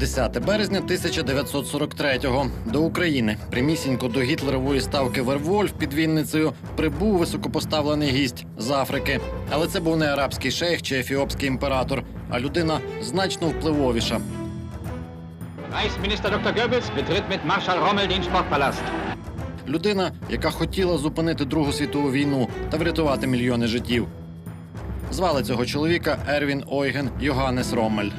10 березня 1943-го. До України прямісінько до гітлерової ставки Вервольф під Вінницею прибув високопоставлений гість з Африки. Але це був не арабський шейх чи ефіопський імператор, а людина значно впливовіша. Reichsminister Dr. Goebbels betritt mit Marschall Rommel den Sportpalast. Людина, яка хотіла зупинити Другу світову війну та врятувати мільйони життів. Звали цього чоловіка Ервін Ойген Йоганнес Роммель.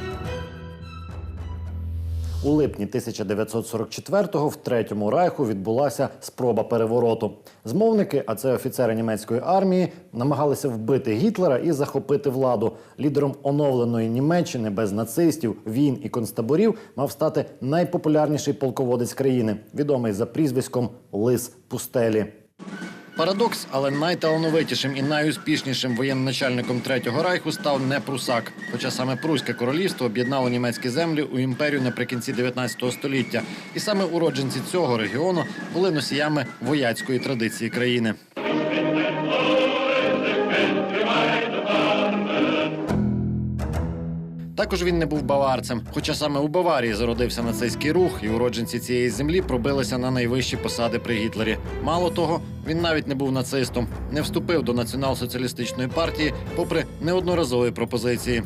У липні 1944-го в третьому райху відбулася спроба перевороту. Змовники, а це офіцери німецької армії, намагалися вбити Гітлера і захопити владу. Лідером оновленої Німеччини без нацистів, війн і концтаборів мав стати найпопулярніший полководець країни, відомий за прізвиськом Лис Пустелі. Парадокс, але найталановитішим і найуспішнішим воєнначальником Третього райху став не прусак. Хоча саме Пруське королівство об'єднало німецькі землі у імперію наприкінці 19 століття, і саме уродженці цього регіону були носіями вояцької традиції країни. Також він не був баварцем, хоча саме у Баварії зародився нацистський рух, і уродженці цієї землі пробилися на найвищі посади при Гітлері. Мало того, він навіть не був нацистом, не вступив до націонал-соціалістичної партії, попри неодноразові пропозиції.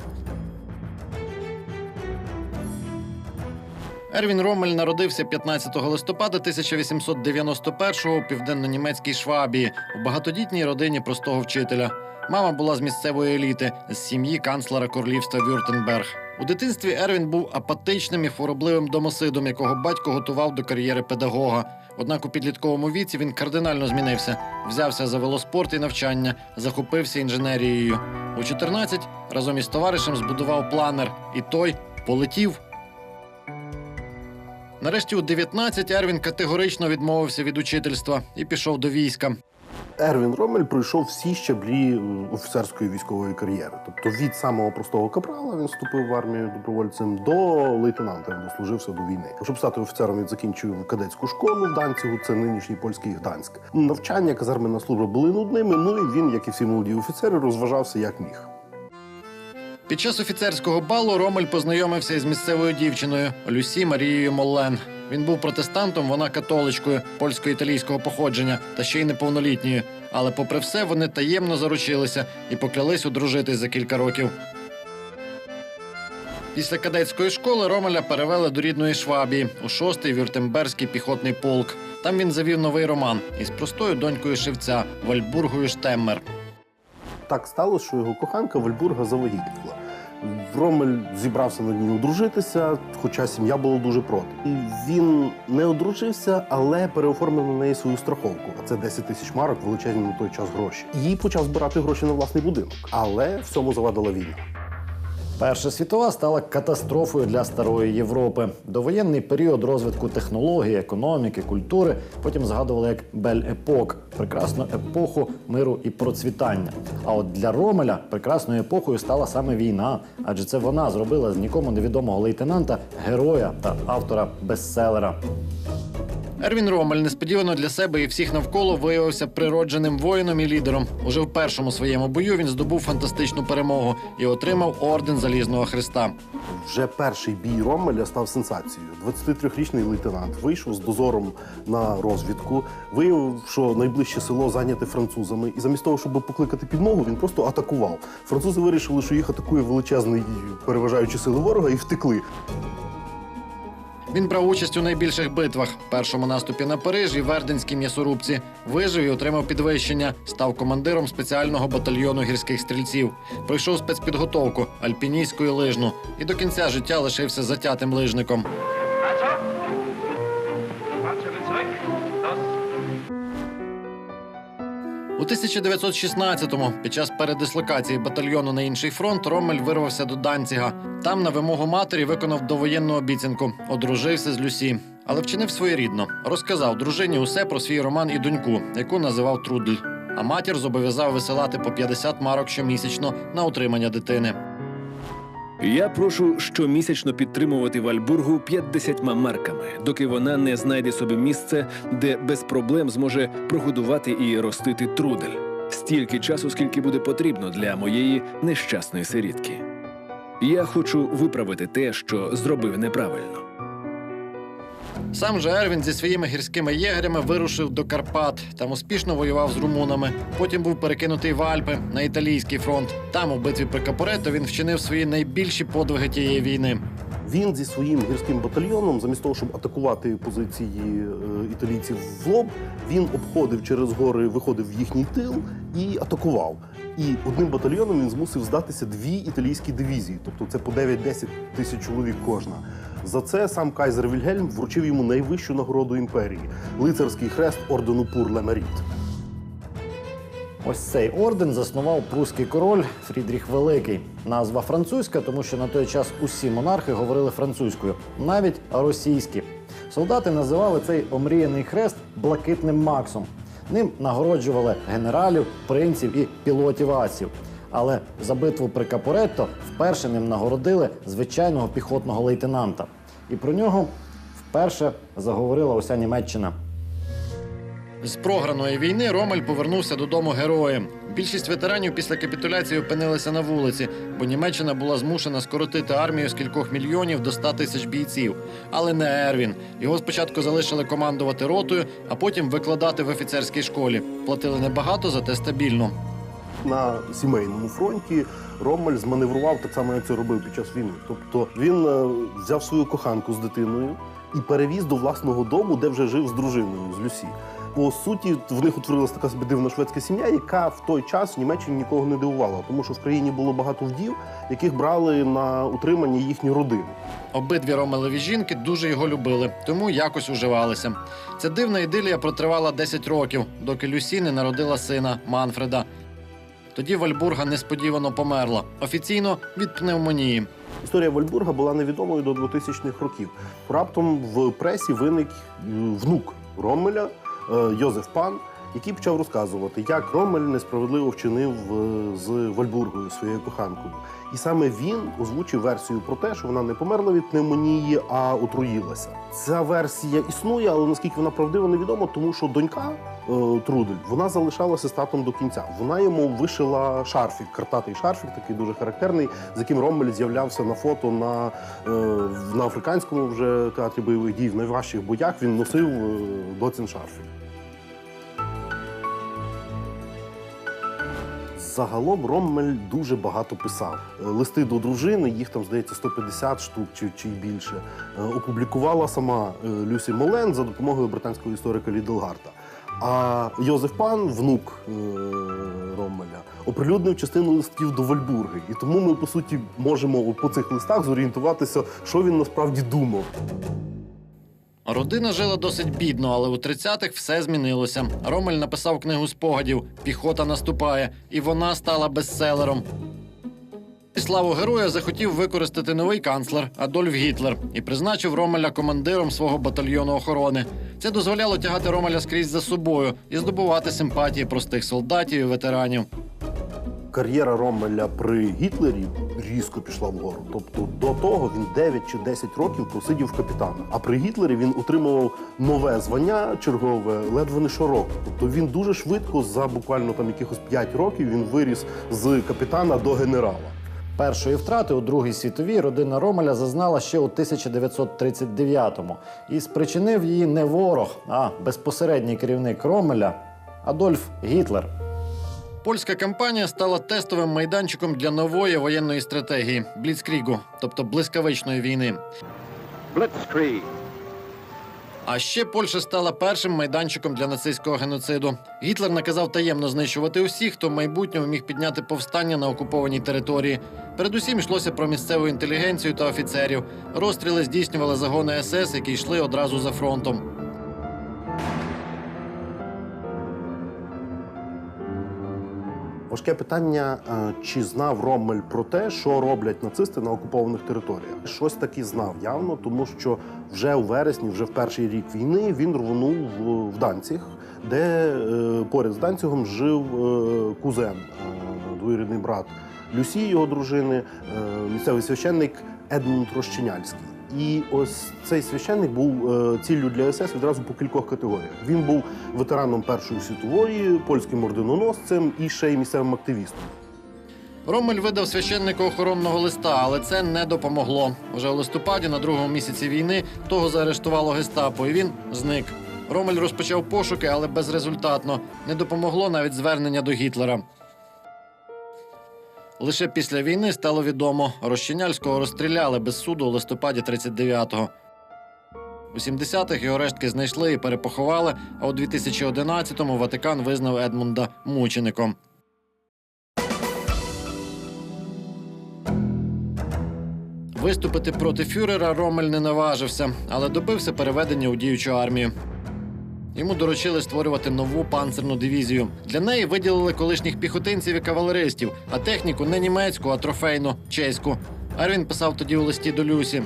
Ервін Роммель народився 15 листопада 1891-го у південно-німецькій Швабії у багатодітній родині простого вчителя. Мама була з місцевої еліти з сім'ї канцлера королівства Вюртенберг. У дитинстві Ервін був апатичним і хворобливим домосидом, якого батько готував до кар'єри педагога. Однак у підлітковому віці він кардинально змінився, взявся за велоспорт і навчання, захопився інженерією. У 14 разом із товаришем збудував планер, і той полетів Нарешті у 19 Ервін категорично відмовився від учительства і пішов до війська. Ервін Ромель пройшов всі щаблі е, офіцерської військової кар'єри. Тобто від самого простого капрала він вступив в армію добровольцем до лейтенанта. Він дослужився до війни. Щоб стати офіцером, він закінчив кадетську школу в Данцігу, це нинішній польський Гданськ. Навчання, казарменна служба були нудними. Ну і він, як і всі молоді офіцери, розважався як міг. Під час офіцерського балу Ромель познайомився із місцевою дівчиною Люсі Марією Моллен. Він був протестантом, вона католичкою польсько-італійського походження та ще й неповнолітньою. Але, попри все, вони таємно заручилися і поклялись одружитись за кілька років. Після кадетської школи Ромеля перевели до рідної Швабії у шостий Вюртемберзький піхотний полк. Там він завів новий роман із простою донькою шевця Вальбургою Штеммер. Так сталося, що його коханка Вальбурга завагітніла. Ромель зібрався на ній одружитися, хоча сім'я була дуже проти. І він не одружився, але переоформив на неї свою страховку. А це 10 тисяч марок, величезні на той час гроші. Їй почав збирати гроші на власний будинок. Але всьому завадила війна. Перша світова стала катастрофою для старої Європи. Довоєнний період розвитку технологій, економіки, культури потім згадували як Бель-епок прекрасну епоху миру і процвітання. А от для Ромеля прекрасною епохою стала саме війна, адже це вона зробила з нікому невідомого лейтенанта героя та автора бестселера. Ервін Ромель несподівано для себе і всіх навколо виявився природженим воїном і лідером. Уже в першому своєму бою він здобув фантастичну перемогу і отримав орден Залізного Христа. Вже перший бій Ромеля став сенсацією. 23-річний лейтенант вийшов з дозором на розвідку, виявив, що найближче село зайняте французами, і замість того, щоб покликати підмогу, він просто атакував. Французи вирішили, що їх атакує величезний переважаючи сили ворога, і втекли. Він брав участь у найбільших битвах: першому наступі на Париж і Верденській м'ясорубці. Вижив і отримав підвищення. Став командиром спеціального батальйону гірських стрільців. Пройшов спецпідготовку альпіністську і лижну. І до кінця життя лишився затятим лижником. У 1916-му, під час передислокації батальйону на інший фронт, Ромель вирвався до Данціга. Там, на вимогу матері, виконав довоєнну обіцянку, одружився з Люсі. Але вчинив своєрідно. Розказав дружині усе про свій роман і доньку, яку називав Трудль. А матір зобов'язав висилати по 50 марок щомісячно на утримання дитини. Я прошу щомісячно підтримувати Вальбургу 50 марками, доки вона не знайде собі місце, де без проблем зможе прогодувати і ростити трудель. Стільки часу, скільки буде потрібно для моєї нещасної сирітки. Я хочу виправити те, що зробив неправильно. Сам же Ервін зі своїми гірськими єгерями вирушив до Карпат. Там успішно воював з румунами. Потім був перекинутий в Альпи на італійський фронт. Там, у битві при Капорето, він вчинив свої найбільші подвиги тієї війни. Він зі своїм гірським батальйоном, замість того, щоб атакувати позиції е, італійців в лоб, він обходив через гори, виходив в їхній тил і атакував. І одним батальйоном він змусив здатися дві італійські дивізії, тобто це по 9-10 тисяч чоловік кожна. За це сам кайзер Вільгельм вручив йому найвищу нагороду імперії лицарський хрест ордену Пур Ле Меріт. Ось цей орден заснував прусський король Фрідріх Великий. Назва французька, тому що на той час усі монархи говорили французькою, навіть російські. Солдати називали цей омріяний хрест блакитним максом. Ним нагороджували генералів, принців і пілотів асів. Але за битву при Капоретто вперше ним нагородили звичайного піхотного лейтенанта. І про нього вперше заговорила уся Німеччина. З програної війни Ромель повернувся додому героєм. Більшість ветеранів після капітуляції опинилися на вулиці, бо Німеччина була змушена скоротити армію з кількох мільйонів до 100 тисяч бійців. Але не Ервін. Його спочатку залишили командувати ротою, а потім викладати в офіцерській школі. Платили небагато, зате стабільно. На сімейному фронті Роммель зманеврував так само, як це робив під час війни. Тобто він е, взяв свою коханку з дитиною і перевіз до власного дому, де вже жив з дружиною, з Люсі. По суті, в них утворилася така собі дивна шведська сім'я, яка в той час в Німеччині нікого не дивувала, тому що в країні було багато вдів, яких брали на утримання їхні родини. Обидві Ромелеві жінки дуже його любили, тому якось уживалися. Ця дивна ідилія протривала 10 років, доки Люсі не народила сина Манфреда. Тоді Вальбурга несподівано померла офіційно від пневмонії. Історія Вальбурга була невідомою до 2000-х років. Раптом в пресі виник внук Роммеля е, Йозеф Пан, який почав розказувати, як Роммель несправедливо вчинив е, з Вальбургою, своєю коханкою. І саме він озвучив версію про те, що вона не померла від пневмонії, а отруїлася. Ця версія існує, але наскільки вона правдива, невідомо, тому що донька е, Трудель вона залишалася з татом до кінця. Вона йому вишила шарфік, картатий шарфік, такий дуже характерний, з яким Роммель з'являвся на фото на, е, на африканському вже театрі бойових дій. В найважчих боях він носив е, доцін шарфік. Загалом Роммель дуже багато писав. Е, Листи до дружини, їх там, здається, 150 штук чи, чи більше. Е, Опублікувала сама е, Люсі Молен за допомогою британського історика Лідлгарта. А Йозеф Пан, внук Роммеля, оприлюднив частину листків до Вальбурги. І тому ми, по суті, можемо по цих листах зорієнтуватися, що він насправді думав. Родина жила досить бідно, але у 30-х все змінилося. Ромель написав книгу спогадів Піхота наступає, і вона стала бестселером. Славу героя захотів використати новий канцлер Адольф Гітлер і призначив Ромеля командиром свого батальйону охорони. Це дозволяло тягати Ромеля скрізь за собою і здобувати симпатії простих солдатів і ветеранів. Кар'єра Роммеля при Гітлері різко пішла вгору. Тобто до того він 9 чи 10 років просидів капітана. А при Гітлері він отримував нове звання чергове ледве не щороку. Тобто він дуже швидко, за буквально там якихось 5 років, він виріс з капітана до генерала. Першої втрати у Другій світовій родина Ромеля зазнала ще у 1939-му. І спричинив її не ворог, а безпосередній керівник Ромеля Адольф Гітлер. Польська кампанія стала тестовим майданчиком для нової воєнної стратегії Бліцкрігу, тобто блискавичної війни. Blitzkrieg. А ще Польща стала першим майданчиком для нацистського геноциду. Гітлер наказав таємно знищувати усіх, хто в майбутньому міг підняти повстання на окупованій території. Передусім йшлося про місцеву інтелігенцію та офіцерів. Розстріли здійснювали загони СС, які йшли одразу за фронтом. Важке питання, е, чи знав Роммель про те, що роблять нацисти на окупованих територіях. Щось таки знав явно, тому що вже у вересні, вже в перший рік війни, він рвонув в- Данціг, де е, поряд з Данцігом жив е, кузен, двоюрідний брат Люсі, його дружини, місцевий священник Едмунд Рощеняльський. І ось цей священник був е, ціллю для СС відразу по кількох категоріях. Він був ветераном Першої світової, польським орденоносцем і ще й місцевим активістом. Роммель видав священнику охоронного листа, але це не допомогло. Уже у листопаді, на другому місяці війни, того заарештувало гестапо, і він зник. Ромель розпочав пошуки, але безрезультатно. Не допомогло навіть звернення до Гітлера. Лише після війни стало відомо, Розчиняльського розстріляли без суду у листопаді 39-го. У 70-х його рештки знайшли і перепоховали, а у 2011-му Ватикан визнав Едмунда мучеником. Виступити проти фюрера Ромель не наважився, але добився переведення у діючу армію. Йому доручили створювати нову панцерну дивізію. Для неї виділили колишніх піхотинців і кавалеристів, а техніку не німецьку, а трофейну чеську. Арвін писав тоді у листі до Люсі.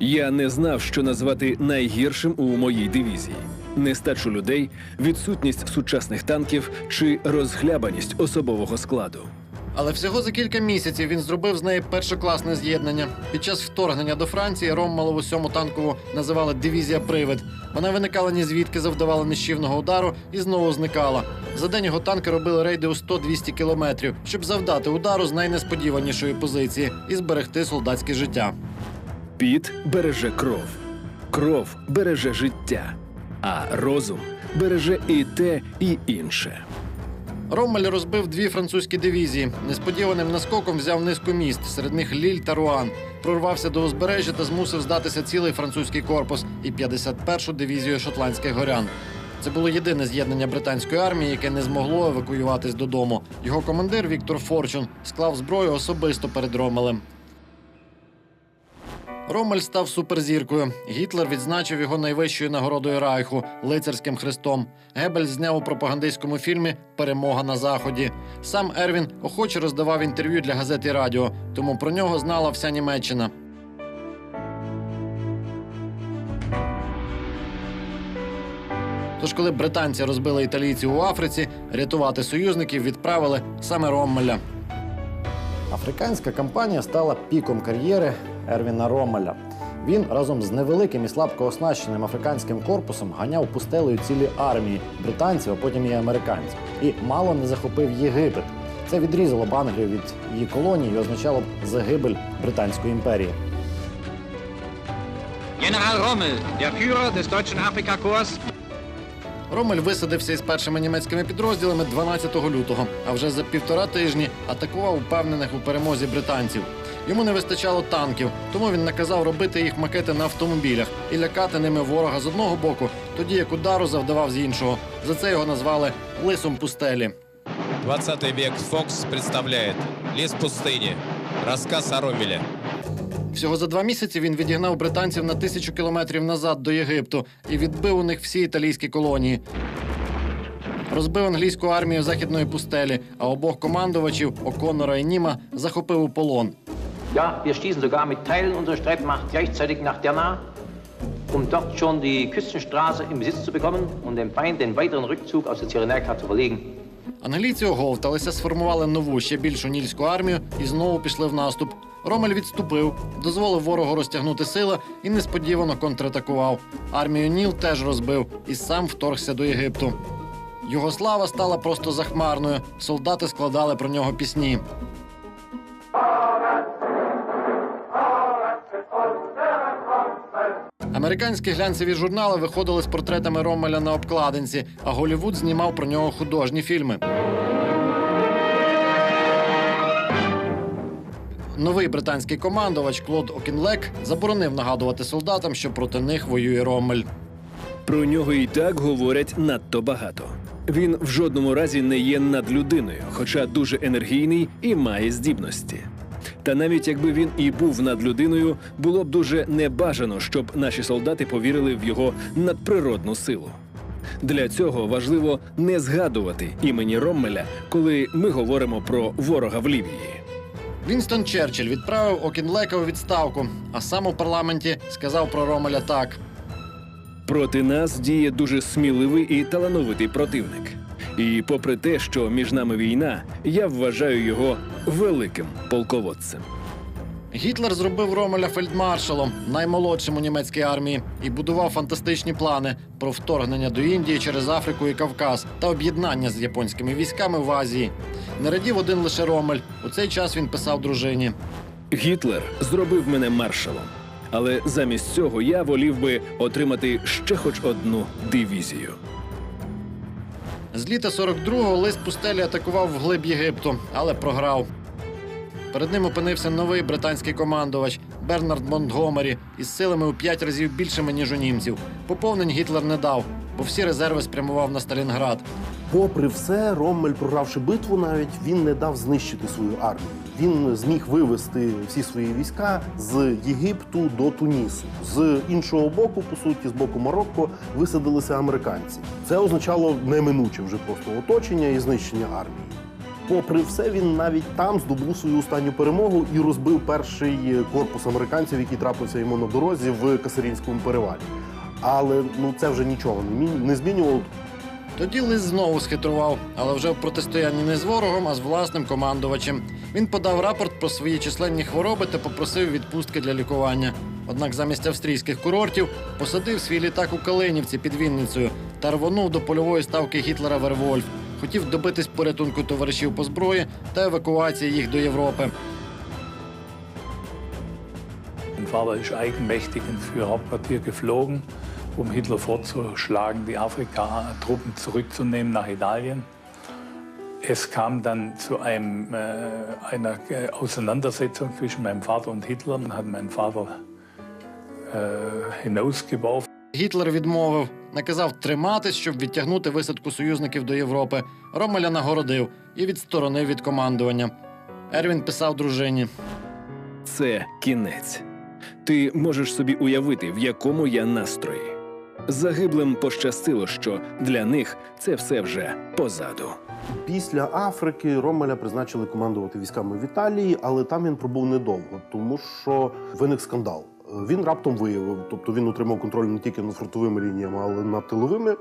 Я не знав, що назвати найгіршим у моїй дивізії: нестачу людей, відсутність сучасних танків чи розхлябаність особового складу. Але всього за кілька місяців він зробив з неї першокласне з'єднання. Під час вторгнення до Франції Роммалову сьому танкову називали дивізія Привид. Вона виникала ні звідки, завдавала нищівного удару і знову зникала. За день його танки робили рейди у 100-200 кілометрів, щоб завдати удару з найнесподіванішої позиції і зберегти солдатське життя. Піт береже кров, кров береже життя, а розум береже і те, і інше. Роммель розбив дві французькі дивізії. Несподіваним наскоком взяв низку міст, серед них Ліль та Руан. Прорвався до узбережжя та змусив здатися цілий французький корпус і 51-шу дивізію шотландських горян. Це було єдине з'єднання британської армії, яке не змогло евакуюватись додому. Його командир Віктор Форчун склав зброю особисто перед Ромелем. Ромель став суперзіркою. Гітлер відзначив його найвищою нагородою Райху лицарським хрестом. Гебель зняв у пропагандистському фільмі Перемога на заході. Сам Ервін охоче роздавав інтерв'ю для газет і радіо, тому про нього знала вся Німеччина. Тож, коли британці розбили італійців у Африці, рятувати союзників відправили саме Роммеля. Африканська кампанія стала піком кар'єри Ервіна Роммеля. Він разом з невеликим і слабко оснащеним африканським корпусом ганяв пустелею цілі армії британців, а потім і американців. І мало не захопив Єгипет. Це відрізало б Англію від її колонії і означало б загибель Британської імперії. General Rommel, der Führer des Deutschen Afrikakorps, Ромель висадився із першими німецькими підрозділами 12 лютого, а вже за півтора тижні атакував упевнених у перемозі британців. Йому не вистачало танків, тому він наказав робити їх макети на автомобілях і лякати ними ворога з одного боку, тоді як удару завдавав з іншого. За це його назвали лисом пустелі. 20 век Фокс представляет «Лес пустыни». Рассказ о Ромеле. Всього за два місяці він відігнав британців на тисячу кілометрів назад до Єгипту і відбив у них всі італійські колонії. Розбив англійську армію західної пустелі, а обох командувачів О'Коннора і Німа захопив у полон. Ja, wir stießen sogar mit Teilen unserer Streitmacht gleichzeitig nach Derna, um dort schon die Küstenstraße in Besitz zu bekommen und dem Feind den weiteren Rückzug aus der Cyrenaica zu verlegen. Англійці оговталися, сформували нову, ще більшу нільську армію і знову пішли в наступ. Ромель відступив, дозволив ворогу розтягнути сили і несподівано контратакував. Армію Ніл теж розбив і сам вторгся до Єгипту. Його слава стала просто захмарною. Солдати складали про нього пісні. Американські глянцеві журнали виходили з портретами Роммеля на обкладинці, а Голівуд знімав про нього художні фільми. Новий британський командувач Клод Окінлек заборонив нагадувати солдатам, що проти них воює Роммель. Про нього і так говорять надто багато. Він в жодному разі не є надлюдиною, хоча дуже енергійний і має здібності. Та навіть якби він і був надлюдиною, було б дуже небажано, щоб наші солдати повірили в його надприродну силу. Для цього важливо не згадувати імені Роммеля, коли ми говоримо про ворога в Лівії. Вінстон Черчилль відправив Окінлека у відставку, а сам у парламенті сказав про Ромеля так: Проти нас діє дуже сміливий і талановитий противник. І попри те, що між нами війна, я вважаю його великим полководцем. Гітлер зробив Ромеля фельдмаршалом, наймолодшим у німецькій армії, і будував фантастичні плани про вторгнення до Індії через Африку і Кавказ та об'єднання з японськими військами в Азії. Не радів один лише Ромель. У цей час він писав дружині. Гітлер зробив мене маршалом. Але замість цього я волів би отримати ще хоч одну дивізію. З літа 42-го лист пустелі атакував вглиб Єгипту, але програв. Перед ним опинився новий британський командувач Бернард Монтгомері із силами у п'ять разів більшими, ніж у німців. Поповнень Гітлер не дав, бо всі резерви спрямував на Сталінград. Попри все, Роммель, програвши битву, навіть він не дав знищити свою армію. Він зміг вивести всі свої війська з Єгипту до Тунісу. З іншого боку, по суті, з боку Марокко, висадилися американці. Це означало неминуче вже просто оточення і знищення армії. Попри все, він навіть там здобув свою останню перемогу і розбив перший корпус американців, який трапився йому на дорозі в Касарінському перевалі. Але ну це вже нічого не мін- змінювало. Тоді лист знову схитрував, але вже в протистоянні не з ворогом, а з власним командувачем. Він подав рапорт про свої численні хвороби та попросив відпустки для лікування. Однак замість австрійських курортів посадив свій літак у Калинівці під Вінницею та рвонув до польової ставки Гітлера Вервольф. Хотів добитись порятунку товаришів по зброї та евакуації їх до Європи. Mein Vater ist eigenmächtig ins Hauptquartier geflogen, um Hitler vorzuschlagen, die Afrika-Truppen zurückzunehmen nach Italien. Es kam dann zu einem, äh, einer äh, Auseinandersetzung zwischen meinem Vater und Hitler. Dann hat mein Vater äh, hinausgeworfen. Гітлер відмовив, наказав триматись, щоб відтягнути висадку союзників до Європи. Ромеля нагородив і відсторонив від командування. Ервін писав дружині. Це кінець. Ти можеш собі уявити, в якому я настрої. Загиблим пощастило, що для них це все вже позаду. Після Африки Ромеля призначили командувати військами в Італії, але там він пробув недовго, тому що виник скандал. Він раптом виявив, тобто він отримав контроль не тільки над фронтовими лініями, але й над тиловими е,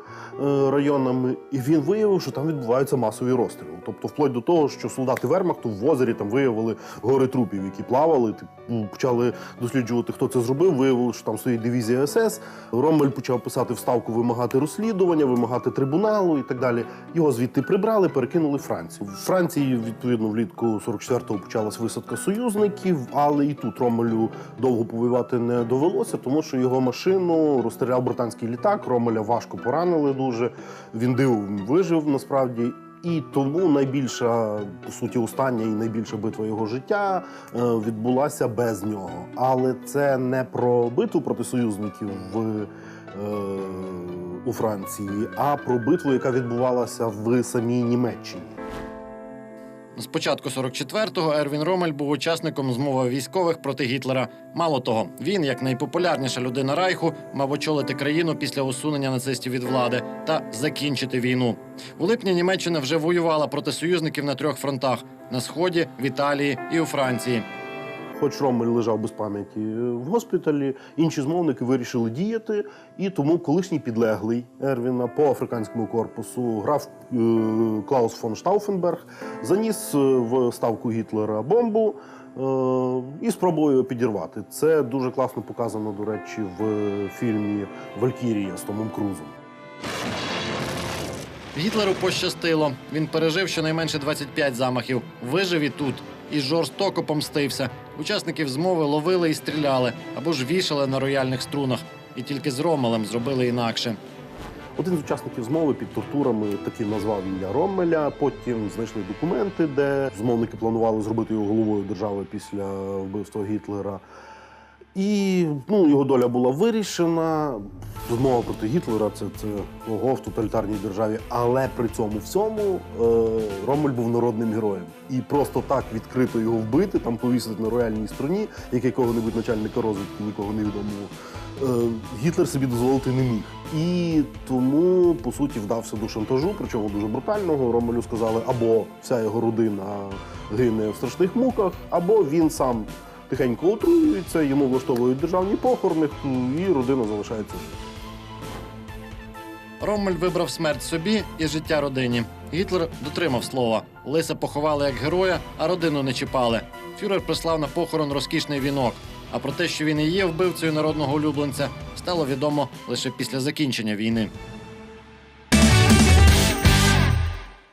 районами. І він виявив, що там відбуваються масові розстріли. Тобто, вплоть до того, що солдати Вермахту в озері там виявили гори трупів, які плавали. Типу, почали досліджувати, хто це зробив. Виявили, що там стоїть дивізія СС. Ромель почав писати вставку, вимагати розслідування, вимагати трибуналу і так далі. Його звідти прибрали, перекинули Францію. В Франції, відповідно, влітку 44-го почалась висадка союзників, але і тут Ромелю довго повоювати не довелося, тому що його машину розстріляв британський літак. Ромеля важко поранили дуже. Він дивом вижив насправді. І тому найбільша, по суті, остання і найбільша битва його життя е, відбулася без нього. Але це не про битву проти союзників в, е, у Франції, а про битву, яка відбувалася в самій Німеччині. З початку 44-го Ервін Ромель був учасником змови військових проти Гітлера. Мало того, він, як найпопулярніша людина Райху, мав очолити країну після усунення нацистів від влади та закінчити війну. У липні Німеччина вже воювала проти союзників на трьох фронтах: на сході, в Італії і у Франції. Хоч Ромель лежав без пам'яті в госпіталі, інші змовники вирішили діяти, і тому колишній підлеглий Ервіна по африканському корпусу граф е, Клаус фон Штауфенберг заніс е, в ставку Гітлера бомбу е, і його підірвати. Це дуже класно показано, до речі, в фільмі Валькірія з Томом Крузом. Гітлеру пощастило. Він пережив щонайменше 25 замахів. Вижив і тут. І жорстоко помстився. Учасників змови ловили і стріляли або ж вішали на рояльних струнах. І тільки з Ромелем зробили інакше. Один з учасників змови під тортурами таки назвав ім'я Роммеля. Потім знайшли документи, де змовники планували зробити його головою держави після вбивства Гітлера. І ну, його доля була вирішена. Змова проти Гітлера це, це ого в тоталітарній державі. Але при цьому всьому е, Ромель був народним героєм. І просто так відкрито його вбити, там повісити на рояльній струні, як якого-небудь начальника розвідки, нікого невідомого. Е, Гітлер собі дозволити не міг. І тому, по суті, вдався до шантажу, причому дуже брутального. Ромелю сказали, або вся його родина гине в страшних муках, або він сам тихенько отруюється, йому влаштовують державні похорони, і родина залишається. Роммель вибрав смерть собі і життя родині. Гітлер дотримав слова. Лиса поховали як героя, а родину не чіпали. Фюрер прислав на похорон розкішний вінок. А про те, що він і є вбивцею народного улюбленця, стало відомо лише після закінчення війни.